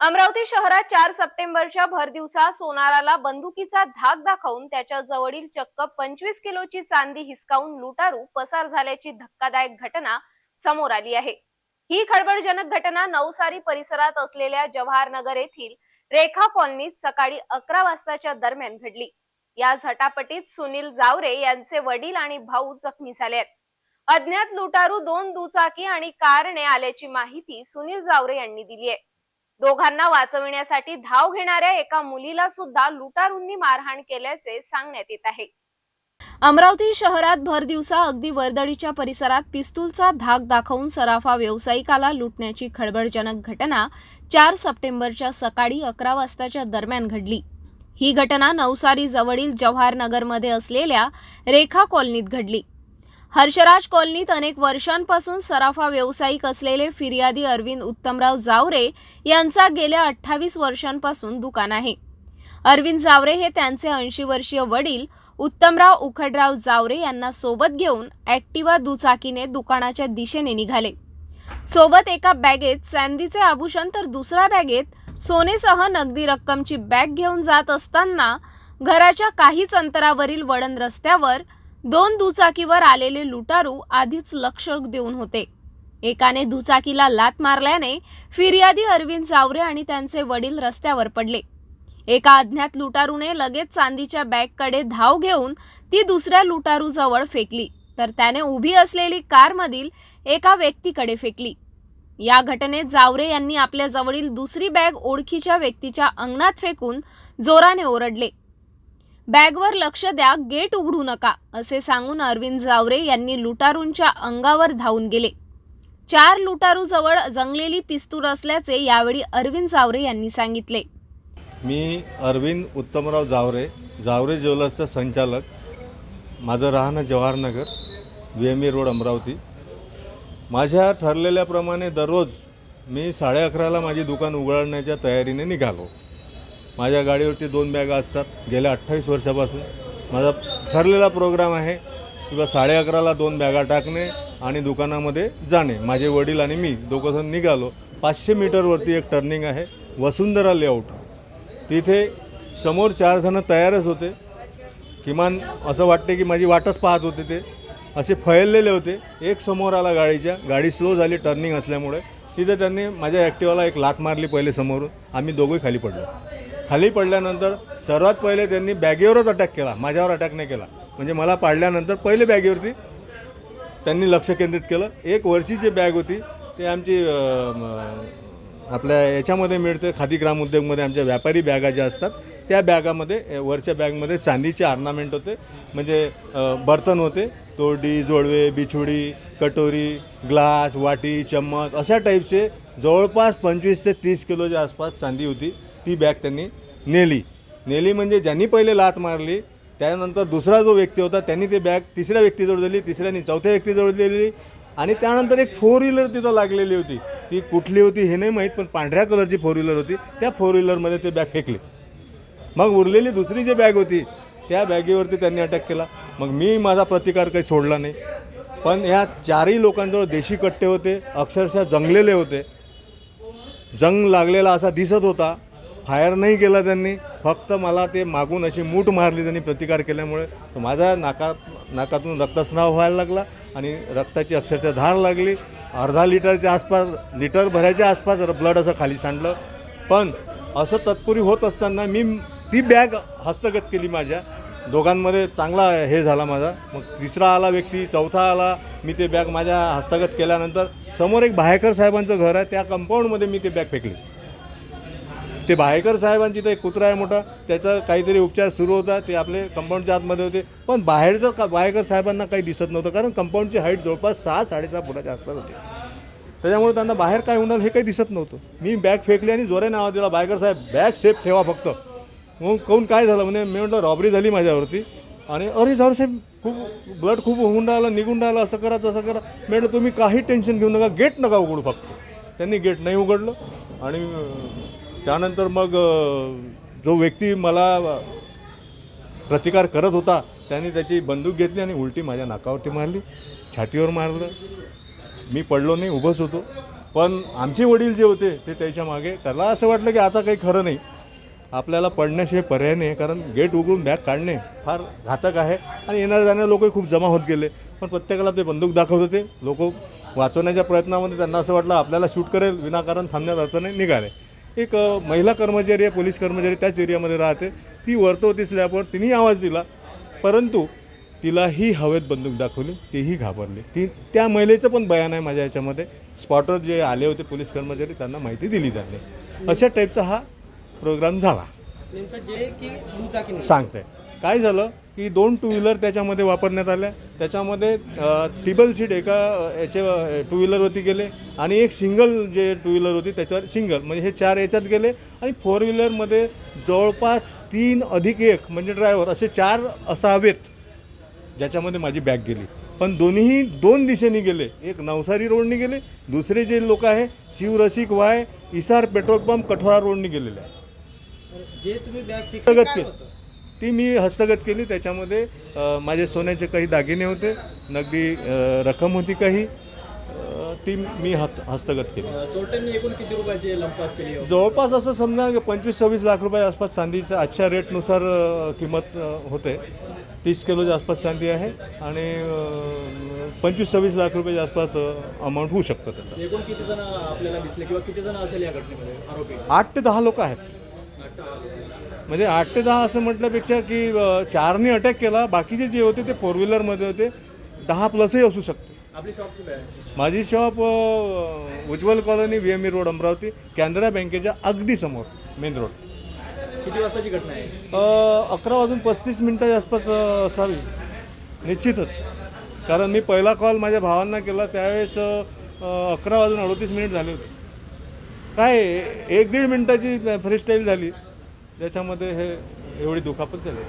अमरावती शहरात चार सप्टेंबरच्या भरदिवसा सोनाराला बंदुकीचा धाक दाखवून त्याच्या जवळील चक्क पंचवीस किलोची चांदी हिसकावून लुटारू पसार झाल्याची धक्कादायक घटना समोर आली आहे. ही खळबळजनक घटना नवसारी परिसरात असलेल्या जवाहरनगर येथील रेखा कॉलनीत सकाळी अकरा वाजताच्या दरम्यान घडली. या झटापटीत सुनील जावरे यांचे वडील आणि भाऊ जखमी झाले आहेत. अज्ञात लुटारू दोन दुचाकी आणि कारने आल्याची माहिती सुनील जावरे यांनी दिली आहे. दोघांना वाचविण्यासाठी धाव घेणाऱ्या एका मुलीला सुद्धा लुटारूंनी मारहाण केल्याचे सांगण्यात येत आहे. अमरावती शहरात भर दिवसा अगदी वर्दळीच्या परिसरात पिस्तूलचा धाक दाखवून सराफा व्यावसायिकाला लुटण्याची खळबळजनक घटना चार सप्टेंबरच्या सकाळी अकरा वाजताच्या दरम्यान घडली. ही घटना नवसारी जवळील जवाहरनगरमध्ये असलेल्या रेखा कॉलनीत घडली. हर्षराज कॉलनीत अनेक वर्षांपासून सराफा व्यावसायिक असलेले फिर्यादी अरविंद उत्तमराव जावरे यांचा गेल्या अठ्ठावीस वर्षांपासून दुकान आहे. अरविंद जावरे हे त्यांचे ऐंशी वर्षीय वडील उत्तमराव उखडराव जावरे यांना सोबत घेऊन ॲक्टिवा दुचाकीने दुकानाच्या दिशेने निघाले. सोबत एका बॅगेत चांदीचे आभूषण तर दुसऱ्या बॅगेत सोनेसह नगदी रक्कमची बॅग घेऊन जात असताना घराच्या काहीच अंतरावरील वळण रस्त्यावर दोन दुचाकीवर आलेले लुटारू आधीच लक्ष देऊन होते. एकाने दुचाकीला लात मारल्याने फिर्यादी अरविंद जावरे आणि त्यांचे वडील रस्त्यावर पडले. एका अज्ञात लुटारूने लगेच चांदीच्या बॅगकडे धाव घेऊन ती दुसऱ्या लुटारू जवळ फेकली तर त्याने उभी असलेली कारमधील एका व्यक्तीकडे फेकली. या घटनेत जावरे यांनी आपल्या जवळील दुसरी बॅग ओळखीच्या व्यक्तीच्या अंगणात फेकून जोराने ओरडले. बॅगवर लक्ष द्या गेट उघडू नका असे सांगून अरविंद जावरे यांनी लुटारूंच्या अंगावर धावून गेले. चार लुटारू जवळ जंगलेली पिस्तूल असल्याचे यावेळी अरविंद जावरे यांनी सांगितले. मी अरविंद उत्तमराव जावरे जावरे ज्वेलर्सचा संचालक माझं राहणं Jawaharnagar V M road Amravati. माझ्या ठरलेल्याप्रमाणे दररोज मी साडे अकराला माझी दुकान उघडण्याच्या तयारीने निघालो. माझ्या गाडीवरती दोन बॅगा असतात. गेल्या अठ्ठावीस वर्षापासून माझा ठरलेला प्रोग्राम आहे किंवा साडे अकराला दोन बॅगा टाकणे आणि दुकानामध्ये जाणे. माझे वडील आणि मी दोघंजण निघालो. पाचशे मीटरवरती एक टर्निंग आहे वसुंधरा लेआउट. तिथे समोर चार जणं तयारच होते. किमान असं वाटते की माझी वाटच पाहत होते ते. असे फैललेले होते. एक समोर आला गाडीच्या. गाडी स्लो झाली टर्निंग असल्यामुळे. तिथे त्यांनी माझ्या ॲक्टिवाला एक लात मारली पहिले समोरून. आम्ही दोघंही खाली पडलो. खाली पडल्यानंतर सर्वात पहिले त्यांनी बॅगेवरच अटॅक केला. माझ्यावर अटॅक नाही केला. म्हणजे मला पाडल्यानंतर पहिले बॅगेवरती त्यांनी लक्ष केंद्रित केलं. एक वरची जी बॅग होती ते आमची आपल्या याच्यामध्ये मिळते खादी ग्राम उद्योगमध्ये आमच्या व्यापारी बॅगा ज्या असतात त्या बॅगामध्ये वरच्या बॅगमध्ये चांदीचे ऑर्नामेंट होते. म्हणजे बर्तन होते. तोडी जोडवे बिछुडी कटोरी ग्लास वाटी चम्मच अशा टाईपचे जवळपास पंचवीस ते तीस किलोच्या आसपास चांदी होती ती बॅग त्यांनी नेली. नेली म्हणजे ज्यांनी पहिले लात मारली त्यानंतर दुसरा जो व्यक्ती होता त्यांनी ती बॅग तिसऱ्या व्यक्तीजवळ दिली तिसऱ्यानी चौथ्या व्यक्तीजवळ दिली आणि त्यानंतर एक फोर व्हीलर तिथं लागलेली होती. ती कुठली होती हे नाही माहीत पण पांढऱ्या कलरची फोर व्हीलर होती. त्या फोर व्हीलरमध्ये ते बॅग फेकली. मग उरलेली दुसरी जी बॅग होती त्या बॅगेवरती त्यांनी अटॅक केला. मग मी माझा प्रतिकार काही सोडला नाही. पण ह्या चारही लोकांजवळ देशी कट्टे होते अक्षरशः जंगलेले होते. जंग लागलेला असा दिसत होता. फायर नाही केला त्यांनी फक्त मला ते मागून अशी मूठ मारली त्यांनी प्रतिकार केल्यामुळे. माझ्या माझा नाका नाकातून रक्तस्राव व्हायला लागला आणि रक्ताची अक्षरशः धार लागली. अर्धा लिटरच्या आसपास लिटर भरायच्या आसपास ब्लड असं खाली सांडलं. पण असं तत्पुरी होत असताना मी ती बॅग हस्तगत केली माझ्या. दोघांमध्ये चांगला हे झाला माझा. मग तिसरा आला व्यक्ती चौथा आला. मी ते बॅग माझ्या हस्तगत केल्यानंतर समोर एक भायकर साहेबांचं घर आहे. त्या कंपाऊंडमध्ये मी ते बॅग फेकली. ते बाहेकर साहेबांची तर एक कुत्रा आहे मोठा त्याचा काहीतरी उपचार सुरू होता ते आपले कंपाऊंडच्या आतमध्ये होते. पण बाहेरचं का बाहेकर साहेबांना काही दिसत नव्हतं कारण कंपाऊंडची हाईट जवळपास सहा साडेसहा फुटाच्या आसपास होती. त्याच्यामुळे त्यांना बाहेर काय होणार हे काही दिसत नव्हतं. मी बॅग फेकली आणि जोरे नावा दिला बायकर साहेब बॅग सेफ ठेवा फक्त. मग कोण काय झालं म्हणजे मी म्हटलं रॉबरी झाली माझ्यावरती. आणि अरे जाऊ साहेब खूप ब्लड खूप होऊन राहिलं निघून राहिलं असं करा तसं करा. म्हटलं तुम्ही काही टेन्शन घेऊ नका गेट नका उघडू फक्त. त्यांनी गेट नाही उघडलं. आणि त्यानंतर मग जो व्यक्ती मला प्रतिकार करत होता त्याने त्याची बंदूक घेतली आणि उलटी माझ्या नाकावरती मारली छातीवर मारलं. मी पडलो नाही उभंच होतो. पण आमचे वडील जे होते ते त्याच्यामागे त्याला असं वाटलं की आता काही खरं नाही. आपल्याला पडण्याशिवाय पर्याय नाही कारण गेट उघडून बॅग काढणे फार घातक आहे. आणि येणाऱ्या जाणारे लोकही खूप जमा होत गेले. पण प्रत्येकाला ते बंदूक दाखवत होते. लोक वाचवण्याच्या प्रयत्नामध्ये त्यांना असं वाटलं आपल्याला शूट करेल विनाकारण थांबण्यात अर्थ नाही निघाले. एक महिला कर्मचारी आहे पोलीस कर्मचारी त्याच एरियामध्ये राहते. ती वरतो होती स्लॅबवर तिनेही आवाज दिला. परंतु तिलाही हवेत बंदूक दाखवली तीही घाबरली. ती त्या महिलेचं पण बयान आहे माझ्या याच्यामध्ये. स्पॉटर जे आले होते पोलीस कर्मचारी त्यांना माहिती दिली त्यांनी. अशा टाईपचा हा प्रोग्राम झाला. सांगते काय झालं? की दोन टू व्हीलर त्याच्यामध्ये वापरण्यात आल्या. त्याच्यामध्ये टिबल सीट एका अ, याच्या टू व्हीलरवरती गेले आणि एक सिंगल जे टू व्हीलर होती त्याच्यावर सिंगल म्हणजे हे चार याच्यात गेले आणि फोर व्हीलरमध्ये जवळपास तीन अधिक एक म्हणजे ड्रायव्हर असे चार असावेत ज्याच्यामध्ये माझी बॅग गेली. पण दोन्हीही दोन दिशेने गेले. एक नवसारी रोडने गेले दुसरे जे लोक आहे शिवरसिक Y Essar petrol pump Kathora रोडने गेलेले. आहे जे तुम्ही बॅग ती मी हस्तगत केली. त्याच्यामध्ये माझे सोन्याचे काही दागिने होते. नगदी रक्कम होती काही. ती मी हत हस्तगत केली. चोरट्यांनी एकूण किती रुपयाची लंपास केली आहे? जवळपास असं समजा की पंचवीस सव्वीस लाख रुपये आसपास चांदीचं आजच्या रेटनुसार किंमत होते. तीस किलोच्या आसपास चांदी आहे आणि पंचवीस सव्वीस लाख रुपयाच्या आसपास अमाऊंट होऊ शकतं त्याचं. एकूण किती जण आपल्याला दिसले किंवा किती जण असेल या घटनेमध्ये? आरोपी. आठ ते दहा लोक आहेत. म्हणजे आठ ते दहा असं म्हटल्यापेक्षा की चारने अटॅक केला. बाकीचे जे होते ते फोर व्हीलरमध्ये होते. दहा प्लसही असू शकते. आपली शॉप कुठे आहे? माझी shop Ujjwal colony V M E road Amravati Canara बँकेच्या अगदी समोर मेन रोड. किती वाजताची घटना आहे? अकरा वाजून पस्तीस मिनटाच्या आसपास असावी. निश्चितच. कारण मी पहिला कॉल माझ्या भावांना केला. त्यावेळेस अकरा वाजून अडतीस मिनिट झाले होते. काय एक दीड मिनटाची फ्रीस्टाईल झाली. त्याच्यामध्ये हे एवढी दुखापत झाली.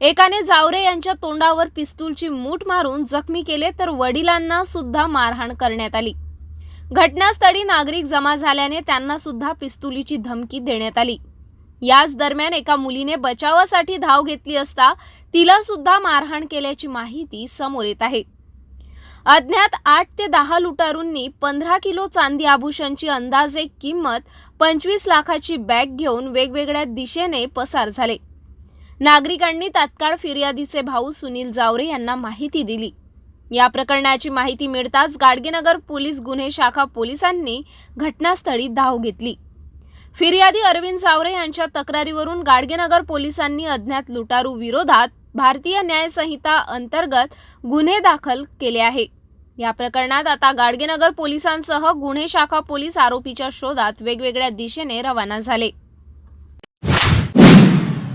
एकाने जावरे यांच्या तोंडावर पिस्तूलची मूठ मारून जखमी केले तर वडिलांना सुद्धा मारहाण करण्यात आली. घटनास्थळी नागरिक जमा झाल्याने त्यांना सुद्धा पिस्तुलीची धमकी देण्यात आली. याच दरम्यान एका मुलीने बचावासाठी धाव घेतली असता तिला सुद्धा मारहाण केल्याची माहिती समोर येत आहे. अज्ञात आठ ते दहा लुटारूंनी पंधरा किलो चांदी आभूषणची अंदाजे किंमत पंचवीस लाखाची बॅग घेऊन वेगवेगळ्या दिशेने पसार झाले. नागरिकांनी तात्काळ फिर्यादीचे भाऊ सुनील जावरे यांना माहिती दिली. या प्रकरणाची माहिती मिळताच गाडगेनगर पोलीस गुन्हे शाखा पोलिसांनी घटनास्थळी धाव घेतली. फिर्यादी अरविंद जावरे यांच्या तक्रारीवरून गाडगेनगर पोलिसांनी अज्ञात लुटारू विरोधात भारतीय न्यायसंहिता अंतर्गत गुन्हे दाखल केले आहे. या प्रकरणात आता गाडगेनगर पोलिसांसह गुन्हे शाखा पोलीस आरोपीच्या शोधात वेगवेगळ्या दिशेने रवाना झाले.